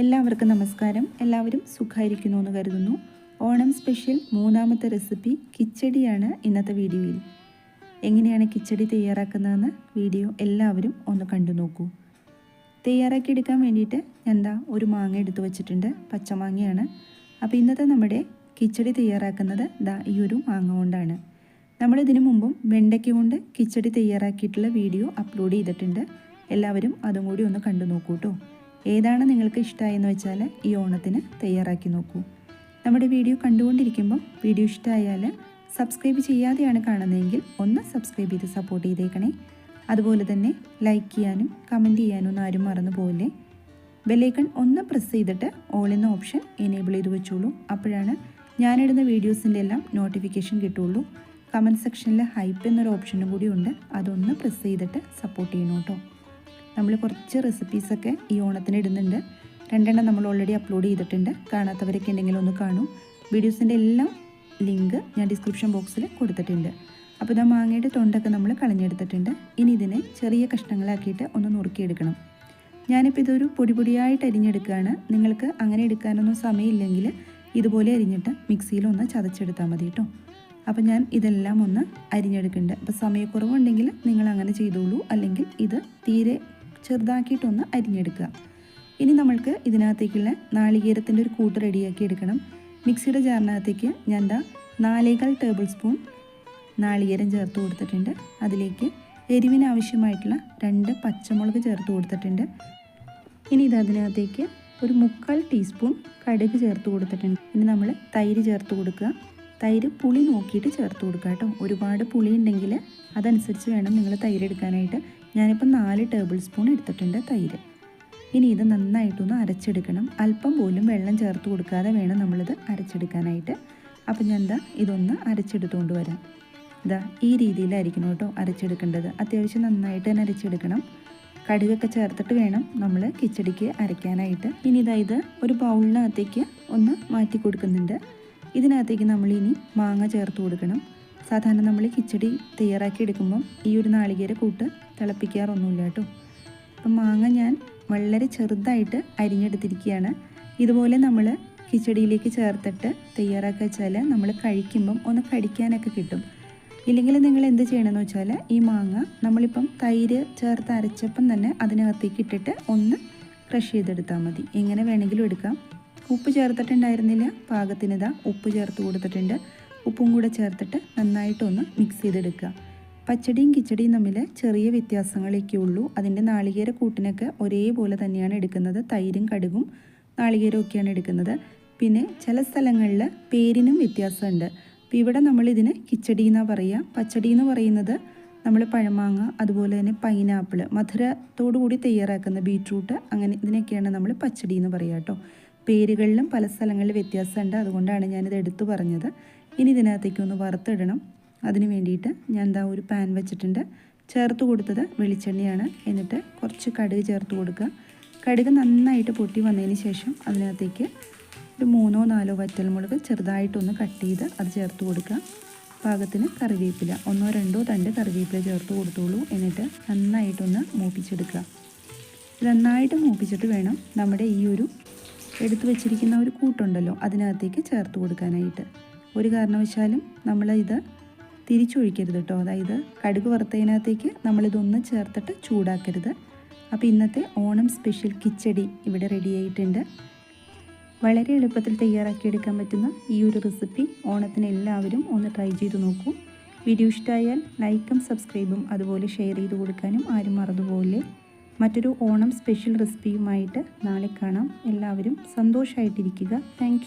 എല്ലാവർക്കും നമസ്കാരം. എല്ലാവരും സുഖമായിരിക്കുന്നു എന്ന് കരുതുന്നു. ഓണം സ്പെഷ്യൽ മൂന്നാമത്തെ റെസിപ്പി കിച്ചടിയാണ് ഇന്നത്തെ വീഡിയോയിൽ. എങ്ങനെയാണ് കിച്ചടി തയ്യാറാക്കുന്നതെന്ന് വീഡിയോ എല്ലാവരും ഒന്ന് കണ്ടു നോക്കൂ. തയ്യാറാക്കിയെടുക്കാൻ വേണ്ടിയിട്ട് ഞാൻ എന്താ ഒരു മാങ്ങ എടുത്തു വച്ചിട്ടുണ്ട്. പച്ചമാങ്ങയാണ്. അപ്പോൾ ഇന്നത്തെ നമ്മുടെ കിച്ചടി തയ്യാറാക്കുന്നത് ദാ ഈ ഒരു മാങ്ങ കൊണ്ടാണ്. നമ്മൾ ഇതിനു മുമ്പും വെണ്ടയ്ക്ക കൊണ്ട് കിച്ചടി തയ്യാറാക്കിയിട്ടുള്ള വീഡിയോ അപ്ലോഡ് ചെയ്തിട്ടുണ്ട്. എല്ലാവരും അതും കൂടി ഒന്ന് കണ്ടു നോക്കൂ കേട്ടോ. ഏതാണ് നിങ്ങൾക്ക് ഇഷ്ടമായെന്ന് വെച്ചാൽ ഈ ഓണത്തിന് തയ്യാറാക്കി നോക്കൂ. നമ്മുടെ വീഡിയോ കണ്ടുകൊണ്ടിരിക്കുമ്പോൾ വീഡിയോ ഇഷ്ടമായാൽ സബ്സ്ക്രൈബ് ചെയ്യാതെയാണ് കാണുന്നതെങ്കിൽ ഒന്ന് സബ്സ്ക്രൈബ് ചെയ്ത് സപ്പോർട്ട് ചെയ്തേക്കണേ. അതുപോലെ തന്നെ ലൈക്ക് ചെയ്യാനും കമന്റ് ചെയ്യാനും ഒന്നും ആരും മറന്നു പോകില്ലേ ബെല്ലൈക്കൺ ഒന്ന് പ്രസ് ചെയ്തിട്ട് ഓൾ എന്ന ഓപ്ഷൻ എനേബിൾ ചെയ്ത് വെച്ചോളൂ. അപ്പോഴാണ് ഞാനിടുന്ന വീഡിയോസിന്റെ എല്ലാം നോട്ടിഫിക്കേഷൻ കിട്ടുള്ളൂ കമന്റ് സെക്ഷനിൽ ഹൈപ്പ് എന്നൊരു ഓപ്ഷനും കൂടി ഉണ്ട്. അതൊന്ന് പ്രസ് ചെയ്തിട്ട് സപ്പോർട്ട് ചെയ്യണം കേട്ടോ നമ്മൾ കുറച്ച് റെസിപ്പീസൊക്കെ ഈ ഓണത്തിന് ഇടുന്നുണ്ട്. രണ്ടെണ്ണം നമ്മൾ ഓൾറെഡി അപ്ലോഡ് ചെയ്തിട്ടുണ്ട്. കാണാത്തവരൊക്കെ ഉണ്ടെങ്കിൽ ഒന്ന് കാണൂ. വീഡിയോസിന്റെ എല്ലാം ലിങ്ക് ഞാൻ ഡിസ്ക്രിപ്ഷൻ ബോക്സിൽ കൊടുത്തിട്ടുണ്ട്. അപ്പോൾ ഇതാ മാങ്ങയുടെ തൊണ്ടൊക്കെ നമ്മൾ കളഞ്ഞെടുത്തിട്ടുണ്ട്. ഇനി ഇതിനെ ചെറിയ കഷ്ണങ്ങളാക്കിയിട്ട് ഒന്ന് നുറുക്കിയെടുക്കണം. ഞാനിപ്പോൾ ഇതൊരു പൊടി പൊടിയായിട്ട് അരിഞ്ഞെടുക്കുകയാണ്. നിങ്ങൾക്ക് അങ്ങനെ എടുക്കാനൊന്നും സമയമില്ലെങ്കിൽ ഇതുപോലെ അരിഞ്ഞിട്ട് മിക്സിയിലൊന്ന് ചതച്ചെടുത്താൽ മതി കേട്ടോ. അപ്പോൾ ഞാൻ ഇതെല്ലാം ഒന്ന് അരിഞ്ഞെടുക്കുന്നുണ്ട്. അപ്പോൾ സമയക്കുറവുണ്ടെങ്കിൽ നിങ്ങൾ അങ്ങനെ ചെയ്തോളൂ. അല്ലെങ്കിൽ ഇത് തീരെ ചെറുതാക്കിയിട്ടൊന്ന് അരിഞ്ഞെടുക്കുക. ഇനി നമ്മൾക്ക് ഇതിനകത്തേക്കുള്ള നാളികേരത്തിന്റെ ഒരു കൂട്ട് റെഡിയാക്കി എടുക്കണം. മിക്സിയുടെ ജാറിനകത്തേക്ക് ഞാൻ എന്താ നാലേകാൽ ടേബിൾ സ്പൂൺ നാളികേരം ചേർത്ത് കൊടുത്തിട്ടുണ്ട്. അതിലേക്ക് എരിവിന് ആവശ്യമായിട്ടുള്ള രണ്ട് പച്ചമുളക് ചേർത്ത് കൊടുത്തിട്ടുണ്ട്. ഇനി ഇത് അതിനകത്തേക്ക് ഒരു മുക്കാൽ ടീസ്പൂൺ കടുക് ചേർത്ത് കൊടുത്തിട്ടുണ്ട്. ഇനി നമ്മൾ തൈര് ചേർത്ത് കൊടുക്കുക. തൈര് പുളി നോക്കിയിട്ട് ചേർത്ത് കൊടുക്കുക കേട്ടോ. ഒരുപാട് പുളി ഉണ്ടെങ്കിൽ അതനുസരിച്ച് വേണം നിങ്ങൾ തൈര് എടുക്കാനായിട്ട്. ഞാനിപ്പോൾ നാല് ടേബിൾ സ്പൂൺ എടുത്തിട്ടുണ്ട് തൈര്. ഇനി ഇത് നന്നായിട്ടൊന്ന് അരച്ചെടുക്കണം. അല്പം പോലും വെള്ളം ചേർത്ത് കൊടുക്കാതെ വേണം നമ്മളിത് അരച്ചെടുക്കാനായിട്ട്. അപ്പം ഞാൻ എന്താ ഇതൊന്ന് അരച്ചെടുത്തുകൊണ്ട് വരാം. ഇതാ ഈ രീതിയിലായിരിക്കണം കേട്ടോ അരച്ചെടുക്കേണ്ടത്. അത്യാവശ്യം നന്നായിട്ട് തന്നെ അരച്ചെടുക്കണം. കടുകൊക്കെ ചേർത്തിട്ട് വേണം നമ്മൾ കിച്ചടിക്ക് അരയ്ക്കാനായിട്ട്. ഇനി ഇതാ ഇത് ഒരു ബൗളിനകത്തേക്ക് ഒന്ന് മാറ്റി കൊടുക്കുന്നുണ്ട്. ഇതിനകത്തേക്ക് നമ്മൾ ഇനി മാങ്ങ ചേർത്ത് കൊടുക്കണം. സാധാരണ നമ്മൾ കിച്ചടി തയ്യാറാക്കി എടുക്കുമ്പം ഈ ഒരു നാളികേര കൂട്ട് തിളപ്പിക്കാറൊന്നുമില്ല കേട്ടോ. അപ്പം മാങ്ങ ഞാൻ വളരെ ചെറുതായിട്ട് അരിഞ്ഞെടുത്തിരിക്കുകയാണ്. ഇതുപോലെ നമ്മൾ കിച്ചടിയിലേക്ക് ചേർത്തിട്ട് തയ്യാറാക്കി വെച്ചാൽ നമ്മൾ കഴിക്കുമ്പം ഒന്ന് കടിക്കാനൊക്കെ കിട്ടും. ഇല്ലെങ്കിൽ നിങ്ങൾ എന്ത് ചെയ്യണമെന്ന് വെച്ചാൽ ഈ മാങ്ങ നമ്മളിപ്പം തൈര് ചേർത്ത് അരച്ചപ്പം തന്നെ അതിനകത്തേക്ക് ഇട്ടിട്ട് ഒന്ന് ക്രഷ് ചെയ്തെടുത്താൽ മതി. എങ്ങനെ വേണമെങ്കിലും എടുക്കാം. ഉപ്പ് ചേർത്തിട്ടുണ്ടായിരുന്നില്ല. പാകത്തിനിതാ ഉപ്പ് ചേർത്ത് കൊടുത്തിട്ടുണ്ട്. ഉപ്പും കൂടെ ചേർത്തിട്ട് നന്നായിട്ടൊന്ന് മിക്സ് ചെയ്തെടുക്കുക. പച്ചടിയും കിച്ചടിയും തമ്മിൽ ചെറിയ വ്യത്യാസങ്ങളൊക്കെ ഉള്ളൂ. അതിന്റെ നാളികേര കൂട്ടിനൊക്കെ ഒരേപോലെ തന്നെയാണ് എടുക്കുന്നത്. തൈരും കടുകും നാളികേരവും ഒക്കെയാണ് എടുക്കുന്നത്. പിന്നെ ചില സ്ഥലങ്ങളിൽ പേരിനും വ്യത്യാസമുണ്ട്. അപ്പോൾ ഇവിടെ നമ്മളിതിന് കിച്ചടി എന്നാണ് പറയുക. പച്ചടി എന്ന് പറയുന്നത് നമ്മൾ പഴമാങ്ങ അതുപോലെ തന്നെ പൈനാപ്പിൾ മധുരത്തോടു കൂടി തയ്യാറാക്കുന്ന ബീട്രൂട്ട് അങ്ങനെ ഇതിനൊക്കെയാണ് നമ്മൾ പച്ചടി എന്ന് പറയുക കേട്ടോ. പേരുകളിലും പല സ്ഥലങ്ങളിൽ വ്യത്യാസമുണ്ട്. അതുകൊണ്ടാണ് ഞാനിത് എടുത്തു പറഞ്ഞത്. ഇനി ഇതിനകത്തേക്ക് ഒന്ന് വറുത്തിടണം. അതിന് വേണ്ടിയിട്ട് ഞാൻ എന്താ ഒരു പാൻ വെച്ചിട്ടുണ്ട്. ചേർത്ത് കൊടുത്തത് വെളിച്ചെണ്ണയാണ്. എന്നിട്ട് കുറച്ച് കടുക് ചേർത്ത് കൊടുക്കുക. കടുക് നന്നായിട്ട് പൊട്ടി വന്നതിന് ശേഷം അതിനകത്തേക്ക് ഒരു മൂന്നോ നാലോ വറ്റൽമുളക് ചെറുതായിട്ടൊന്ന് കട്ട് ചെയ്ത് അത് ചേർത്ത് കൊടുക്കുക. പാകത്തിന് കറിവേപ്പില ഒന്നോ രണ്ടോ തണ്ട് കറിവേപ്പില ചേർത്ത് കൊടുത്തോളൂ. എന്നിട്ട് നന്നായിട്ടൊന്ന് മൂപ്പിച്ചെടുക്കുക. നന്നായിട്ട് മൂപ്പിച്ചിട്ട് വേണം നമ്മുടെ ഈ ഒരു എടുത്തു വെച്ചിരിക്കുന്ന ഒരു കൂട്ടുണ്ടല്ലോ അതിനകത്തേക്ക് ചേർത്ത് കൊടുക്കാനായിട്ട്. ഒരു കാരണവശാലും നമ്മൾ തിരിച്ചൊഴിക്കരുത് കേട്ടോ അതായത് കടുക് വറുത്തതിനകത്തേക്ക് നമ്മളിതൊന്ന് ചേർത്തിട്ട് ചൂടാക്കരുത്. അപ്പോൾ ഇന്നത്തെ ഓണം സ്പെഷ്യൽ കിച്ചടി ഇവിടെ റെഡി ആയിട്ടുണ്ട്. വളരെ എളുപ്പത്തിൽ തയ്യാറാക്കിയെടുക്കാൻ പറ്റുന്ന ഈ ഒരു റെസിപ്പി ഓണത്തിന് എല്ലാവരും ഒന്ന് ട്രൈ ചെയ്ത് നോക്കൂ. വീഡിയോ ഇഷ്ടമായാൽ ലൈക്കും സബ്സ്ക്രൈബും അതുപോലെ ഷെയർ ചെയ്ത് കൊടുക്കാനും ആരും മറന്നുപോകില്ലേ. മറ്റൊരു ഓണം സ്പെഷ്യൽ റെസിപ്പിയുമായിട്ട് നാളെ കാണാം. എല്ലാവരും സന്തോഷമായിട്ടിരിക്കുക താങ്ക്